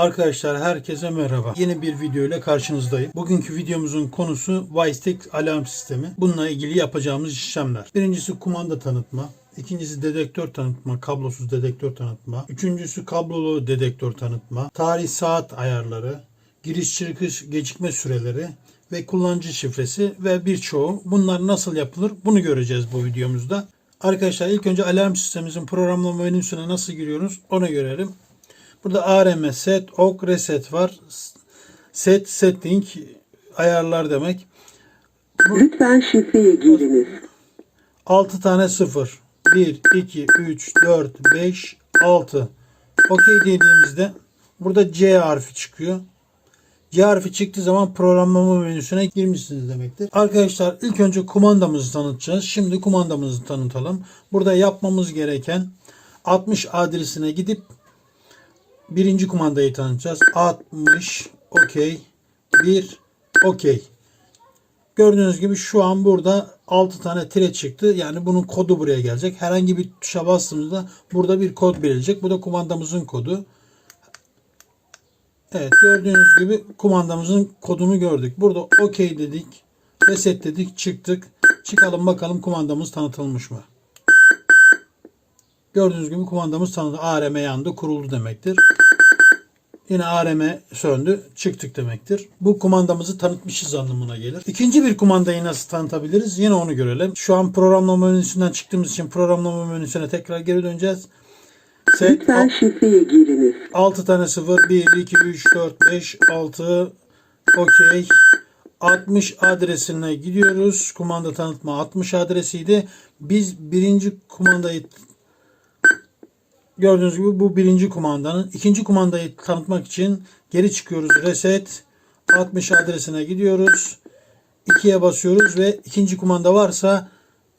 Arkadaşlar herkese merhaba. Yeni bir video ile karşınızdayım. Bugünkü videomuzun konusu Wistek alarm sistemi. Bununla ilgili yapacağımız işlemler. Birincisi kumanda tanıtma. İkincisi dedektör tanıtma, kablosuz dedektör tanıtma. Üçüncüsü kablolu dedektör tanıtma. Tarih saat ayarları, giriş çıkış gecikme süreleri ve kullanıcı şifresi ve birçoğu. Bunlar nasıl yapılır bunu göreceğiz bu videomuzda. Arkadaşlar ilk önce alarm sistemimizin programlama menüsüne nasıl giriyoruz onu görelim. Burada ARM set, OK reset var. Set, setting, ayarlar demek. Lütfen şifreyi giriniz. 6 tane 0. 1, 2, 3, 4, 5, 6. OK dediğimizde burada C harfi çıkıyor. C harfi çıktığı zaman programlama menüsüne girmişsiniz demektir. Arkadaşlar ilk önce kumandamızı tanıtacağız. Şimdi kumandamızı tanıtalım. Burada yapmamız gereken 60 adresine gidip birinci kumandayı tanıtacağız. 60 OK 1 OK. Gördüğünüz gibi şu an burada 6 tane tire çıktı. Yani bunun kodu buraya gelecek. Herhangi bir tuşa bastığımızda burada bir kod verilecek. Bu da kumandamızın kodu. Evet gördüğünüz gibi kumandamızın kodunu gördük. Burada OK dedik. Reset dedik. Çıktık. Çıkalım bakalım kumandamız tanıtılmış mı? Gördüğünüz gibi kumandamız tanıtıldı. ARM yandı. Kuruldu demektir. Yine ARM söndü. Çıktık demektir. Bu kumandamızı tanıtmışız anlamına gelir. İkinci bir kumandayı nasıl tanıtabiliriz? Yine onu görelim. Şu an programlama menüsünden çıktığımız için programlama menüsüne tekrar geri döneceğiz. Set Lütfen şifreyi giriniz. 6 tane 0 1 2 3 4 5 6 okey 60 adresine gidiyoruz. Kumanda tanıtma 60 adresiydi. Biz birinci kumandayı gördüğünüz gibi bu birinci kumandanın. ikinci kumandayı tanıtmak için geri çıkıyoruz. Reset 60 adresine gidiyoruz. 2'ye basıyoruz ve ikinci kumanda varsa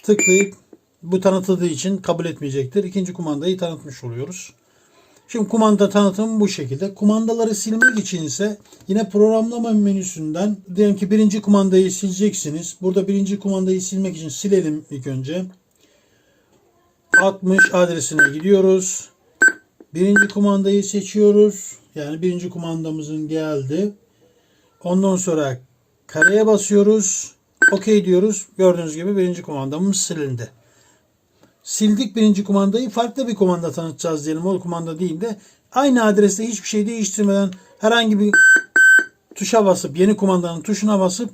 tıklayıp bu tanıtıldığı için kabul etmeyecektir. İkinci kumandayı tanıtmış oluyoruz. Şimdi kumanda tanıtımı bu şekilde. Kumandaları silmek için ise yine programlama menüsünden diyelim ki birinci kumandayı sileceksiniz. Burada birinci kumandayı silmek için silelim ilk önce. 60 adresine gidiyoruz. Birinci kumandayı seçiyoruz. Yani birinci kumandamızın geldi. Ondan sonra kareye basıyoruz. OK diyoruz. Gördüğünüz gibi birinci kumandamız silindi. Sildik birinci kumandayı farklı bir kumanda tanıtacağız diyelim. O kumanda değil de aynı adreste hiçbir şey değiştirmeden herhangi bir tuşa basıp yeni kumandanın tuşuna basıp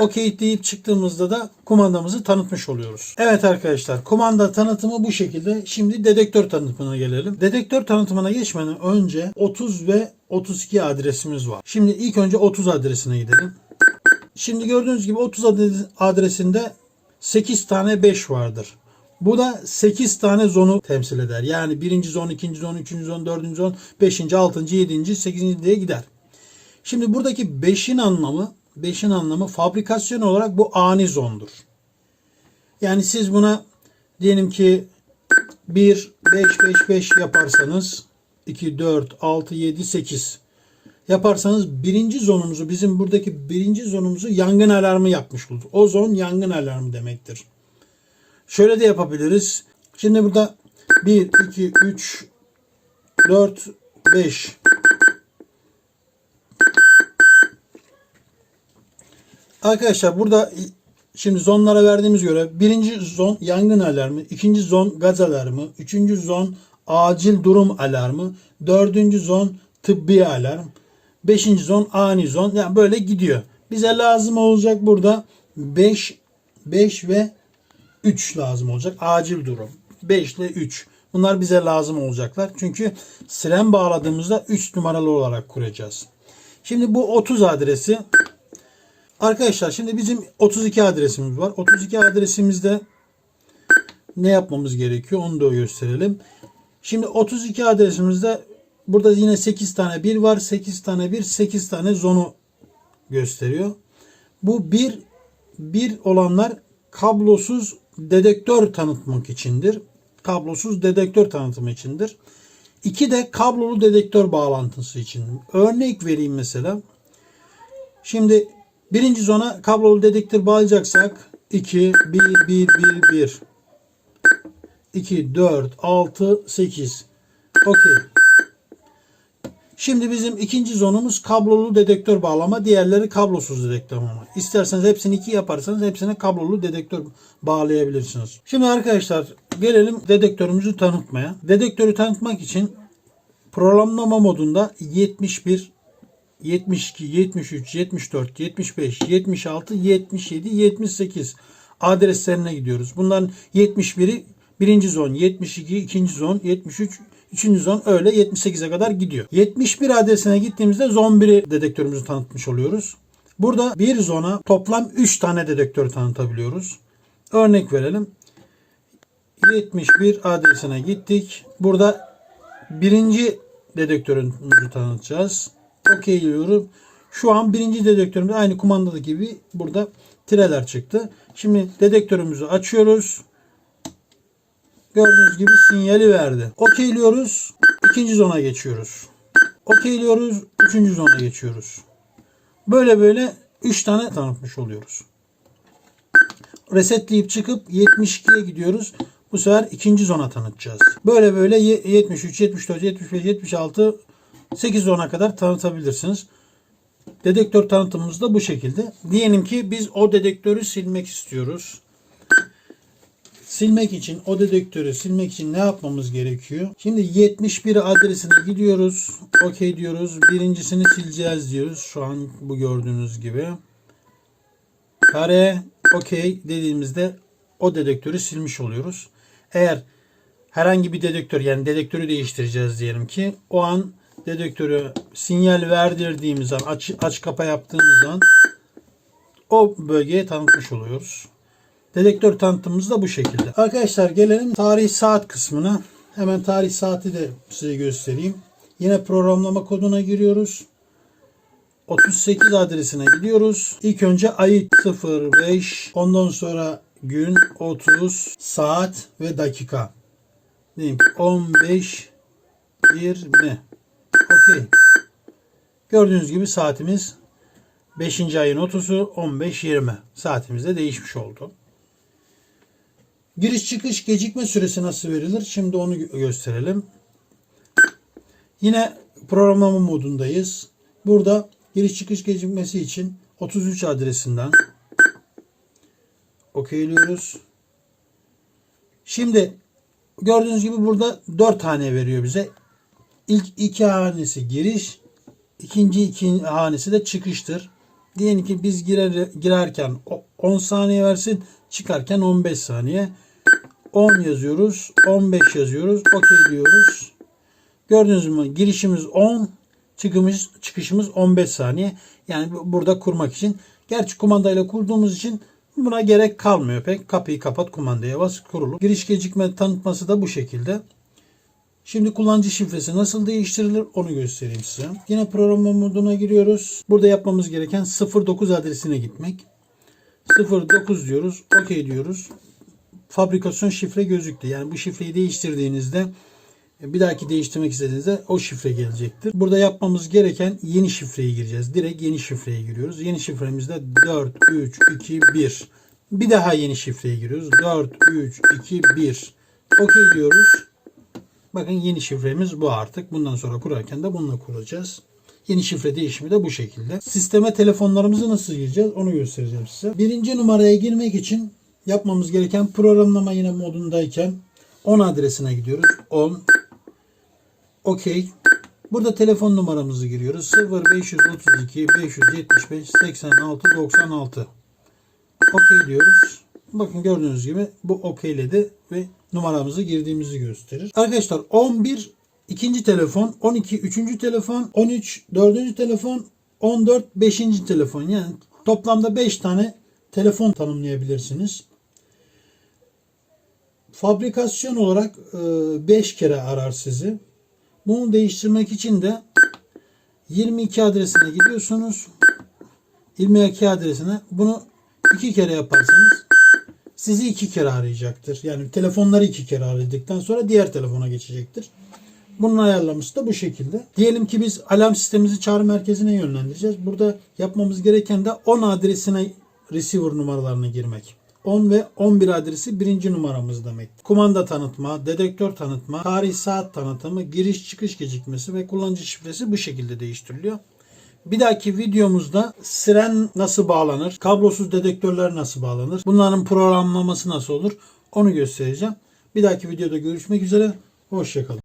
OK deyip çıktığımızda da kumandamızı tanıtmış oluyoruz. Evet arkadaşlar kumanda tanıtımı bu şekilde. Şimdi dedektör tanıtımına gelelim. Dedektör tanıtımına geçmeden önce 30 ve 32 adresimiz var. Şimdi ilk önce 30 adresine gidelim. Şimdi gördüğünüz gibi 30 adresinde 8 tane 5 vardır. Bu da 8 tane zonu temsil eder. Yani birinci zon, ikinci zon, üçüncü zon, dördüncü zon, beşinci, altıncı, yedinci, sekizinci diye gider. Şimdi buradaki 5'in anlamı, 5'in anlamı fabrikasyon olarak bu ani zondur. Yani siz buna diyelim ki 1, 5, 5, 5 yaparsanız 2, 4, 6, 7, 8 yaparsanız birinci zonumuzu bizim buradaki birinci zonumuzu yangın alarmı yapmış olur. O zon yangın alarmı demektir. Şöyle de yapabiliriz. Şimdi burada 1, 2, 3, 4, 5. Arkadaşlar burada şimdi zonlara verdiğimiz göre birinci zon yangın alarmı, ikinci zon gaz alarmı, üçüncü zon acil durum alarmı, dördüncü zon tıbbi alarm, beşinci zon ani zon. Yani böyle gidiyor. Bize lazım olacak burada 5, 5 ve 3 lazım olacak. Acil durum. 5 ile 3. Bunlar bize lazım olacaklar. Çünkü siren bağladığımızda 3 numaralı olarak kuracağız. Şimdi bu 30 adresi Arkadaşlar şimdi bizim 32 adresimiz var. 32 adresimizde ne yapmamız gerekiyor onu da gösterelim. Şimdi 32 adresimizde burada yine 8 tane 1 var. 8 tane 1, 8 tane zonu gösteriyor. Bu 1 1 olanlar kablosuz dedektör tanıtmak içindir. Kablosuz dedektör tanıtımı içindir. İki de kablolu dedektör bağlantısı için. Örnek vereyim mesela. Şimdi birinci zona kablolu dedektör bağlayacaksak 2, 1, 1, 1, 1. 2, 4, 6, 8. Okey. Şimdi bizim ikinci zonumuz kablolu dedektör bağlama. Diğerleri kablosuz dedektör bağlama. İsterseniz hepsini iki yaparsanız hepsine kablolu dedektör bağlayabilirsiniz. Şimdi arkadaşlar gelelim dedektörümüzü tanıtmaya. Dedektörü tanıtmak için programlama modunda 71 72, 73, 74, 75, 76, 77, 78 adreslerine gidiyoruz. Bunların 71'i birinci zon, 72 ikinci zon, 73 üçüncü zon öyle 78'e kadar gidiyor. 71 adresine gittiğimizde zon 1'i dedektörümüzü tanıtmış oluyoruz. Burada bir zona toplam 3 tane dedektör tanıtabiliyoruz. Örnek verelim. 71 adresine gittik. Burada birinci dedektörümüzü tanıtacağız. OK diyorum. Şu an birinci dedektörümüzde aynı kumandadaki gibi burada tireler çıktı. Şimdi dedektörümüzü açıyoruz. Gördüğünüz gibi sinyali verdi. OK'liyoruz. ikinci zona geçiyoruz. OK'liyoruz. Üçüncü zona geçiyoruz. Böyle böyle 3 tane tanıtmış oluyoruz. Resetleyip çıkıp 72'ye gidiyoruz. Bu sefer ikinci zona tanıtacağız. Böyle böyle ye- 73, 74, 75, 76, 8 zona kadar tanıtabilirsiniz. Dedektör tanıtımımız da bu şekilde. Diyelim ki biz o dedektörü silmek istiyoruz. Silmek için o dedektörü silmek için ne yapmamız gerekiyor? Şimdi 71 adresine gidiyoruz. OK diyoruz. Birincisini sileceğiz diyoruz. Şu an bu gördüğünüz gibi. Kare OK dediğimizde o dedektörü silmiş oluyoruz. Eğer herhangi bir dedektör yani dedektörü değiştireceğiz diyelim ki o an dedektörü sinyal verdirdiğimiz an aç, aç kapa yaptığımız an o bölgeye tanıtmış oluyoruz. Dedektör tanıtımımız da bu şekilde. Arkadaşlar gelelim tarih saat kısmına. Hemen tarih saati de size göstereyim. Yine programlama koduna giriyoruz. 38 adresine gidiyoruz. İlk önce ayı 05, ondan sonra gün 30, saat ve dakika. Diyeyim ki 15, 20. Okey. Gördüğünüz gibi saatimiz 5. ayın 30'u 15-20 saatimizde değişmiş oldu. Giriş çıkış gecikme süresi nasıl verilir? Şimdi onu gö- gösterelim. Yine programlama modundayız. Burada giriş çıkış gecikmesi için 33 adresinden okeyliyoruz. Şimdi gördüğünüz gibi burada 4 tane veriyor bize. İlk iki hanesi giriş, ikinci iki hanesi de çıkıştır. Diyelim ki biz girer, girerken o- 10 saniye versin, çıkarken 15 saniye. 10 yazıyoruz, 15 yazıyoruz, okey diyoruz. Gördüğünüz mü girişimiz 10, çıkışımız, çıkışımız 15 saniye. Yani bu- burada kurmak için. Gerçi kumandayla kurduğumuz için buna gerek kalmıyor pek. Kapıyı kapat kumandaya bas kurulur. Giriş gecikme tanıtması da bu şekilde. Şimdi kullanıcı şifresi nasıl değiştirilir onu göstereyim size. Yine program moduna giriyoruz. Burada yapmamız gereken 09 adresine gitmek. 09 diyoruz. OK diyoruz. Fabrikasyon şifre gözüktü. Yani bu şifreyi değiştirdiğinizde bir dahaki değiştirmek istediğinizde o şifre gelecektir. Burada yapmamız gereken yeni şifreyi gireceğiz. Direkt yeni şifreye giriyoruz. Yeni şifremiz de 4, 3, 2, 1. Bir daha yeni şifreye giriyoruz. 4, 3, 2, 1. OK diyoruz. Bakın yeni şifremiz bu artık. Bundan sonra kurarken de bununla kuracağız. Yeni şifre değişimi de bu şekilde. Sisteme telefonlarımızı nasıl gireceğiz onu göstereceğim size. Birinci numaraya girmek için yapmamız gereken programlama yine modundayken 10 adresine gidiyoruz. 10 OK. Burada telefon numaramızı giriyoruz. 0532 575 86 96. OK diyoruz. Bakın gördüğünüz gibi bu okeyledi ve numaramızı girdiğimizi gösterir. Arkadaşlar 11 ikinci telefon, 12 üçüncü telefon, 13 dördüncü telefon, 14 beşinci telefon. Yani toplamda 5 tane telefon tanımlayabilirsiniz. Fabrikasyon olarak 5 kere arar sizi. Bunu değiştirmek için de 22 adresine gidiyorsunuz. 22 adresine bunu iki kere yaparsanız sizi iki kere arayacaktır. Yani telefonları iki kere aradıktan sonra diğer telefona geçecektir. Bunun ayarlaması da bu şekilde. Diyelim ki biz alarm sistemimizi çağrı merkezine yönlendireceğiz. Burada yapmamız gereken de 10 adresine receiver numaralarına girmek. 10 ve 11 adresi birinci numaramız demek. Kumanda tanıtma, dedektör tanıtma, tarih saat tanıtımı, giriş çıkış gecikmesi ve kullanıcı şifresi bu şekilde değiştiriliyor. Bir dahaki videomuzda siren nasıl bağlanır, kablosuz dedektörler nasıl bağlanır, bunların programlaması nasıl olur onu göstereceğim. Bir dahaki videoda görüşmek üzere, hoşçakalın.